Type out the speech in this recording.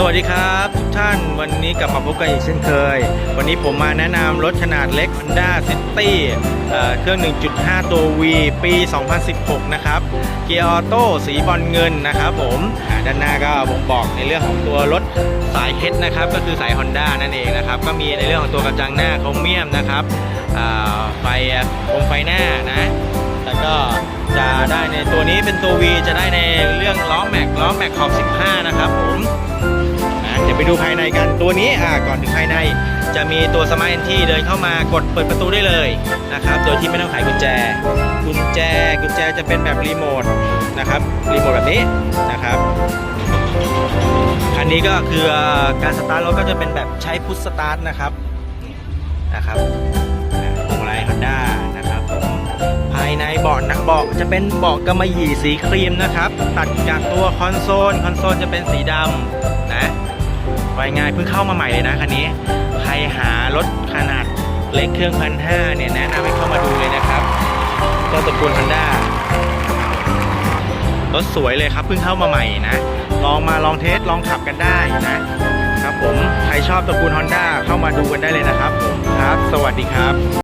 สวัสดีครับทุกท่านวันนี้กลับมาพบกันอีกเช่นเคย วันนี้ผมมาแนะนำรถขนาดเล็ก Honda City เเครื่อง 1.5 ตัว V ปี 2016 นะครับ เกียร์ออโต้สีบอลเงินนะครับผมด้านหน้าก็บ่งบอกในเรื่องของตัวรถสาย H นะครับ ก็คือสาย Honda นั่นเองนะครับ ก็มีในเรื่องของตัวกระจังหน้าโครเมียมนะครับไฟโคมไฟหน้านะแล้วก็จะได้ในตัวนี้เป็นตัว V จะได้ในเรื่องล้อแม็กล้อแม็กขอบ 15 นะครับผม ดูภายในกันตัวนี้อะก่อนถึงภายใน จะมีตัวสมาร์ทเอนที่เดินเข้ามากดเปิดประตูได้เลยนะครับ โดยที่ไม่ต้องไขกุญแจ กุญแจกุญแจจะเป็นแบบรีโมทนะครับรีโมทแบบนี้นะครับคันนี้ก็คือการสตาร์ทรถก็จะเป็นแบบใช้พุทสตาร์ทนะครับนะครับอะพวงมาลัยฮอนด้านะครับผมภายในเบาะนักเบาะจะเป็นเบาะกำมะหยี่สีครีมนะครับ ตัดจากตัวคอนโซลคอนโซลจะเป็นสีดำนะ ง่ายเพิ่งเข้ามาใหม่เลยนะคันนี้ใครหารถขนาดเล็กเครื่องพันห้าเนี่ยแนะนำให้เข้ามาดูเลยนะครับก็ตระกูลฮอนด้ารถสวยเลยครับเพิ่งเข้ามาใหม่นะ ลองมาลองเทสลองขับกันได้นะครับผมใครชอบตระกูล Honda เข้ามาดูกันได้เลยนะครับผมครับ สวัสดีครับ